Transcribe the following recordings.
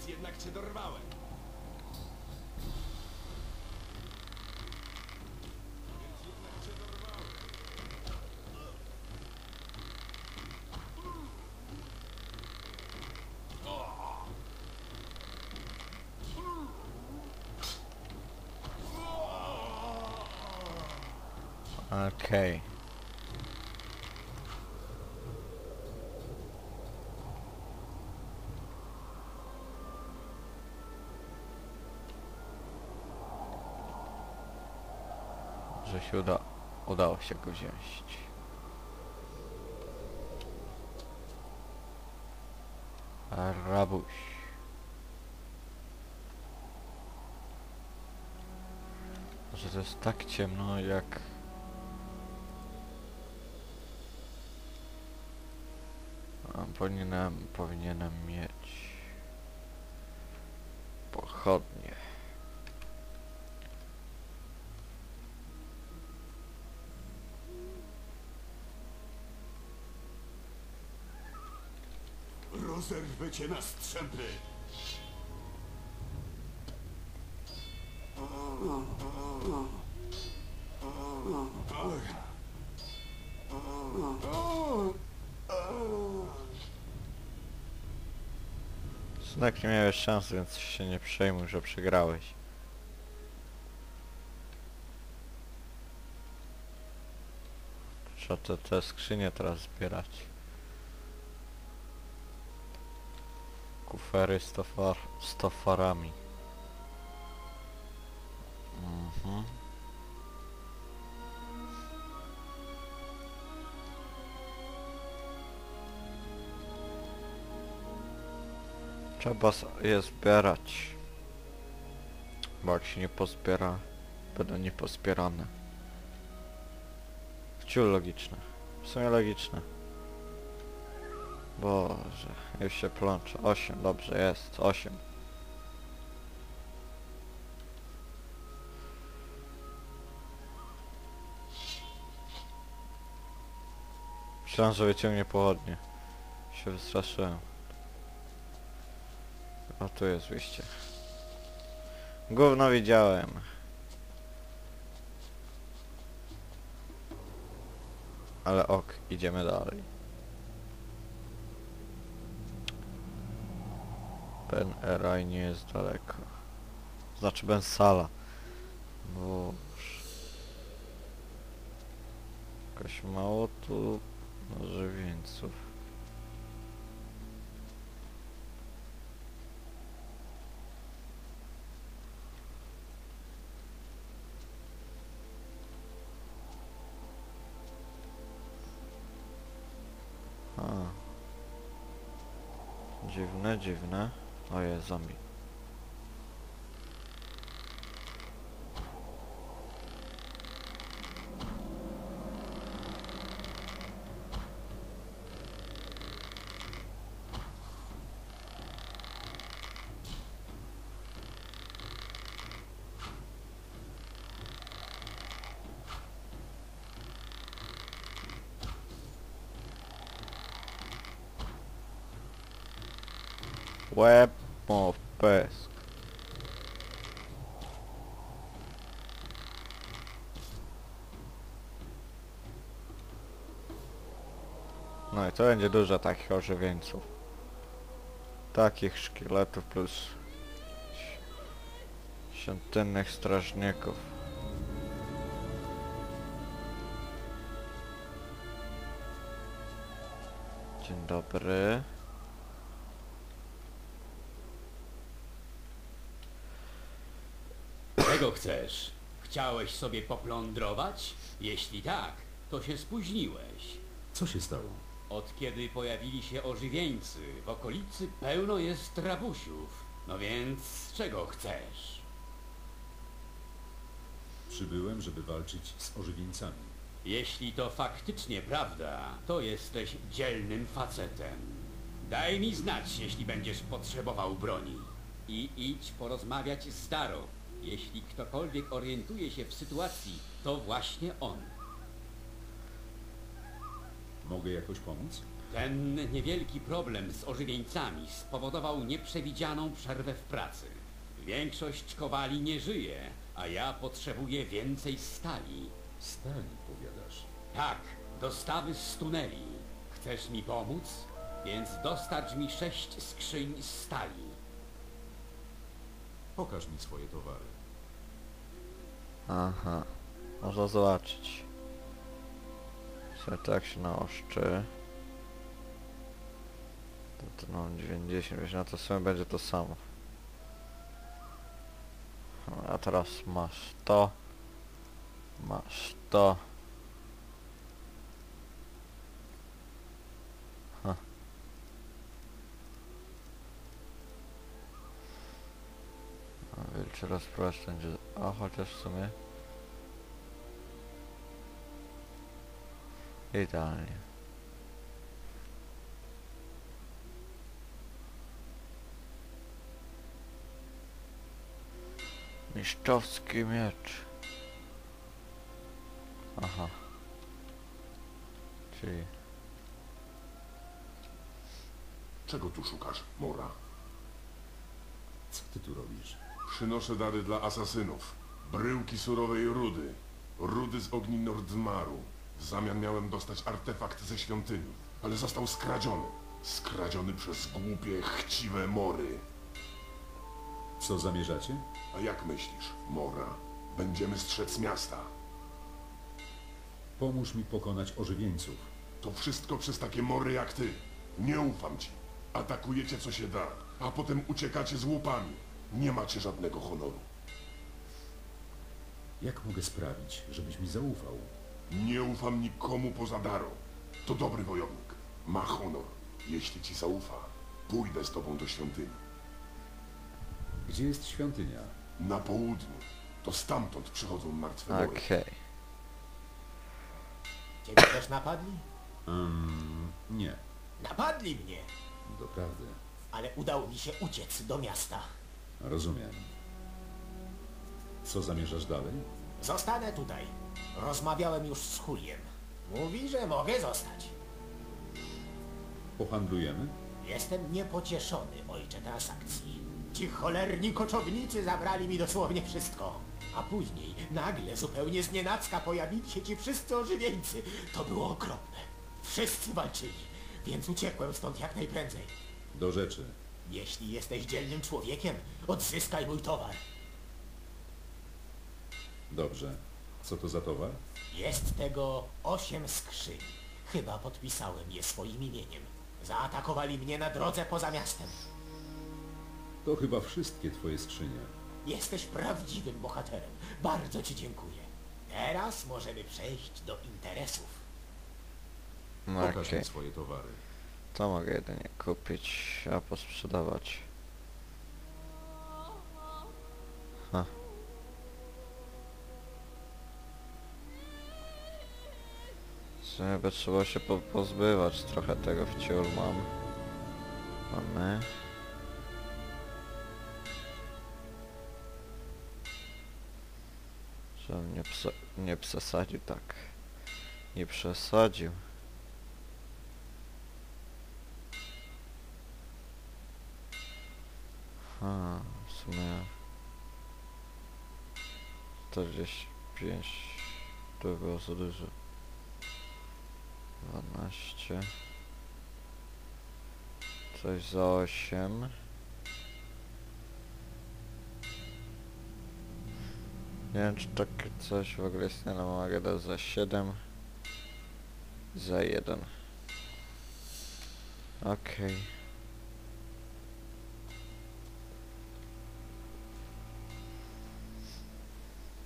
Więc jednak cię dorwałem. Więc. Okej. Się uda udało się go wziąć. Rabuś. Że to jest tak ciemno jak... Powinienem, powinienem mieć... Pochodnie. Rozerwę cię na strzępy. Znak nie miałeś szans, więc się nie przejmuj, że przegrałeś. Trzeba te, te skrzynie teraz zbierać. Kufery z, tofar, z tofarami. Mhm. Trzeba je zbierać. Bo jak się nie pozbiera, będą niepozbierane. Ciul logiczne. W sumie logiczne. Boże, już się plączę. 8, dobrze jest, 8. Myślałem, że wyciągnie pochodnie. Się wystraszyłem. A tu jest wyjście. Gówno widziałem. Ale ok, idziemy dalej. Ben Eraj nie jest daleko. Znaczy Ben Sala. Boże. Jakoś mało tu żywieńców. Dziwne, dziwne. O jest zombie. Łeb o pysk. No i to będzie dużo takich ożywieńców. Takich szkieletów plus świątynnych strażników. Dzień dobry. Czego chcesz? Chciałeś sobie poplądrować? Jeśli tak, to się spóźniłeś. Co się stało? Od kiedy pojawili się ożywieńcy, w okolicy pełno jest rabusiów. No więc czego chcesz? Przybyłem, żeby walczyć z ożywieńcami. Jeśli to faktycznie prawda, to jesteś dzielnym facetem. Daj mi znać, jeśli będziesz potrzebował broni. I idź porozmawiać z Daro. Jeśli ktokolwiek orientuje się w sytuacji, to właśnie on. Mogę jakoś pomóc? Ten niewielki problem z ożywieńcami spowodował nieprzewidzianą przerwę w pracy. Większość kowali nie żyje, a ja potrzebuję więcej stali. Stali, powiadasz. Tak, dostawy z tuneli. Chcesz mi pomóc? Więc dostarcz mi sześć skrzyń stali. Pokaż mi swoje towary. Aha. Można zobaczyć. Sobie tak się naoszczy. To, to mam 90, wiesz, na to w sumie będzie to samo. A teraz masz to. Masz to. Ha. Rozprawacz będzie... A chociaż w sumie... Idealnie. Mistrzowski miecz. Aha. Czyli... Czego tu szukasz, Mora? Co ty tu robisz? Przynoszę dary dla asasynów. Bryłki surowej rudy. Rudy z ogni Nordmaru. W zamian miałem dostać artefakt ze świątyni, ale został skradziony. Skradziony przez głupie, chciwe mory. Co zamierzacie? A jak myślisz, Mora? Będziemy strzec miasta. Pomóż mi pokonać ożywieńców. To wszystko przez takie mory jak ty. Nie ufam ci. Atakujecie co się da, a potem uciekacie z łupami. Nie macie żadnego honoru. Jak mogę sprawić, żebyś mi zaufał? Nie ufam nikomu poza Daro. To dobry wojownik. Ma honor. Jeśli ci zaufa, pójdę z tobą do świątyni. Gdzie jest świątynia? Na południu. To stamtąd przychodzą martwe mory. Okej. Ciebie też napadli? Um, nie. Napadli mnie, Doprawdy. ale udało mi się uciec do miasta. Rozumiem. Co zamierzasz dalej? Zostanę tutaj. Rozmawiałem już z Huliem. Mówi, że mogę zostać. Pohandlujemy? Jestem niepocieszony, ojcze transakcji. Ci cholerni koczownicy zabrali mi dosłownie wszystko. A później, nagle, zupełnie znienacka pojawili się ci wszyscy ożywieńcy. To było okropne. Wszyscy walczyli, więc uciekłem stąd jak najprędzej. Do rzeczy. Jeśli jesteś dzielnym człowiekiem, odzyskaj mój towar. Dobrze. Co to za towar? Jest tego osiem skrzyń. Chyba podpisałem je swoim imieniem. Zaatakowali mnie na drodze poza miastem. To chyba wszystkie twoje skrzynie. Jesteś prawdziwym bohaterem. Bardzo ci dziękuję. Teraz możemy przejść do interesów. No Pokaż mi swoje towary. To mogę jedynie kupić, a posprzedawać. Ha. W sumie by trzeba się po pozbywać trochę tego wciór mam. Mamy. Żebym nie, nie przesadził tak. Nie przesadził. A, w sumie 45 to było za dużo. 12 coś za 8 nie wiem czy takie coś w ogóle istnieje, mogę dać za 7 za 1 okej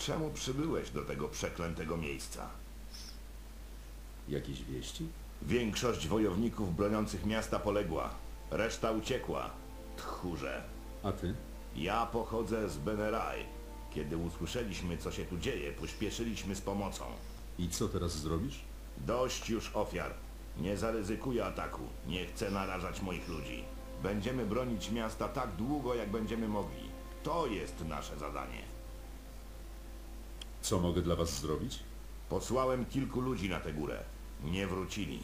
Czemu przybyłeś do tego przeklętego miejsca? Jakieś wieści? Większość wojowników broniących miasta poległa. Reszta uciekła. Tchórze. A ty? Ja pochodzę z Beneraj. Kiedy usłyszeliśmy, co się tu dzieje, pośpieszyliśmy z pomocą. I co teraz zrobisz? Dość już ofiar. Nie zaryzykuję ataku. Nie chcę narażać moich ludzi. Będziemy bronić miasta tak długo, jak będziemy mogli. To jest nasze zadanie. Co mogę dla was zrobić? Posłałem kilku ludzi na tę górę. Nie wrócili.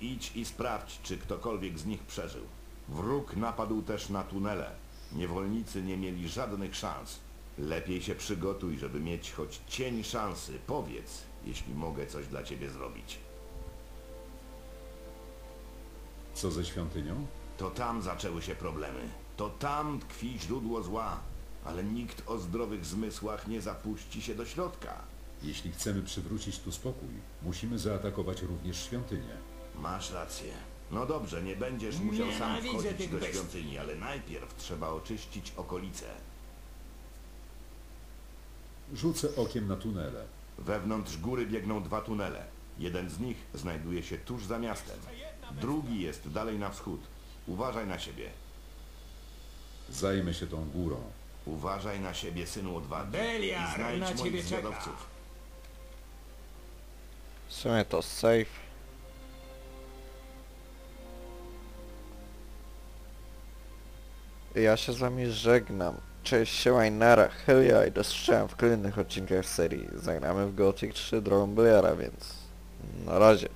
Idź i sprawdź, czy ktokolwiek z nich przeżył. Wróg napadł też na tunele. Niewolnicy nie mieli żadnych szans. Lepiej się przygotuj, żeby mieć choć cień szansy. Powiedz, jeśli mogę coś dla ciebie zrobić. Co ze świątynią? To tam zaczęły się problemy. To tam tkwi źródło zła. Ale nikt o zdrowych zmysłach nie zapuści się do środka. Jeśli chcemy przywrócić tu spokój, musimy zaatakować również świątynię. Masz rację. No dobrze, nie będziesz musiał sam Nienawidzę wchodzić tych do bestii. świątyni, ale najpierw trzeba oczyścić okolice. Rzucę okiem na tunele. Wewnątrz góry biegną dwa tunele. Jeden z nich znajduje się tuż za miastem. Drugi jest dalej na wschód. Uważaj na siebie. Zajmę się tą górą. Uważaj na siebie, synu odwagi. Beliar I znajdź na moich ciebie czeka. zwiadowców. W sumie to safe. Ja się z wami żegnam. Cześć, siema i nara, hell yeah, i dostrzegam w kolejnych odcinkach serii. Zagramy w Gothic 3 drogą Beliara, więc na razie.